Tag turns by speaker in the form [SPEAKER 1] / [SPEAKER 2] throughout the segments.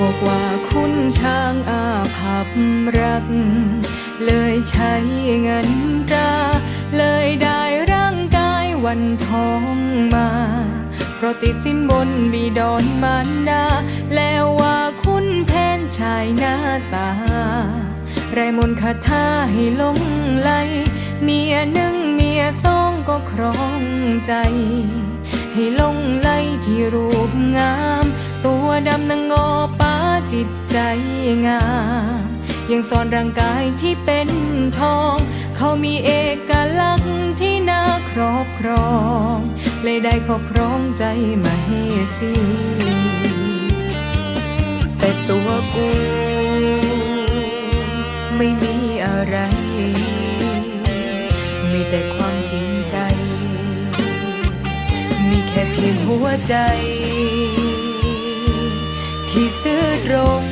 [SPEAKER 1] บอกว่าคุณช้างอาภัพรัก เลยใช้เงินตราเลยได้ร่างกายวันทองมา เพราะติดสินบนบีดอนมารดา แล้วว่าคุณแผนชายหน้าตา ไรมนคาถาให้ลงไหลเมียหนึ่งเมียสองก็ครองใจ ให้ลงไหลที่รูปงาม ดำนางงอป้าจิตใจงามยังสอนร่างกายที่เป็นทอง เขามีเอกลักษณ์ที่น่าครอบครอง เลยได้ครอบครองใจมาเฮสีแต่ตัวกู ไม่มีอะไร มีแต่ความจริงใจ มีแค่เพียงหัวใจื่อตรง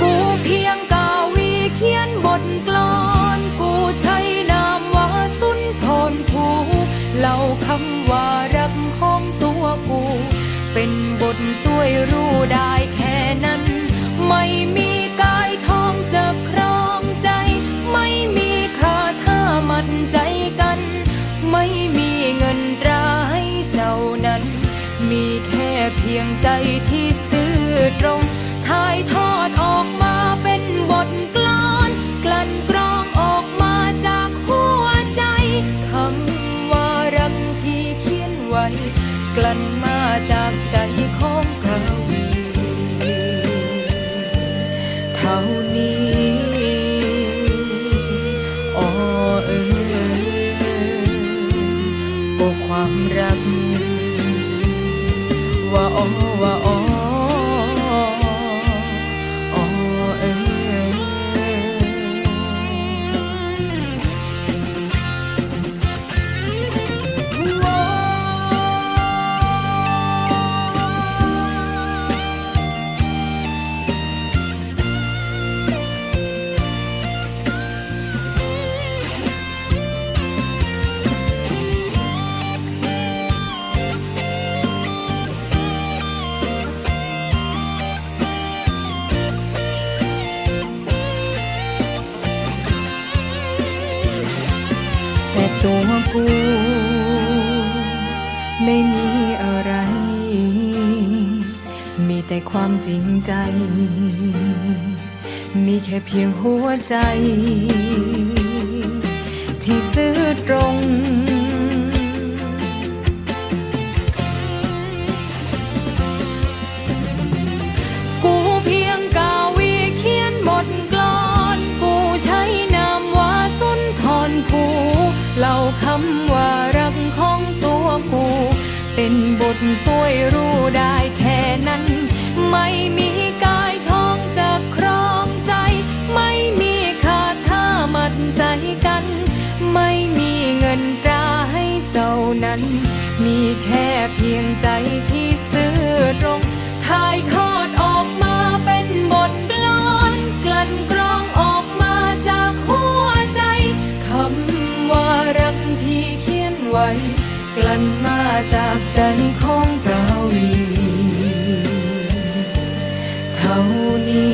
[SPEAKER 1] กูเพียงกาวีเขียนบทกลอน กูใช้นามว่าสุนทรภูเล่าคำว่ารักของตัวกู เป็นบทสวยรู้ได้แค่นั้น ไม่มีกายทองจะครองใจ ไม่มีคาถ้ามันใจกัน ไม่มีเงินราให้เจ้านั้น มีแค่เพียงใจที่ซื่อตรงถ่ายทอดออกมาเป็นบทกลอน กลั่นกรองออกมาจากหัวใจคำว่ารักที่เขียนไว้ กลั่นมาจากใจของ ว่าอ๋อว่าอ๋อ ตัวกู ไม่มีอะไร มีแต่ความจริงใจ มีแค่เพียงหัวใจ ที่ซื่อตรง คำว่ารักของตัวกู เป็นบทสวยรู้ได้แค่นั้น ไม่มีกายทองจะครองใจ ไม่มีคาถ้ามัดใจกัน ไม่มีเงินตราให้เจ้านั้น มีแค่เพียงใจที่ซื่อตรงถ่ายทอ กลั่นมาจากใจของกาวี เท่านี้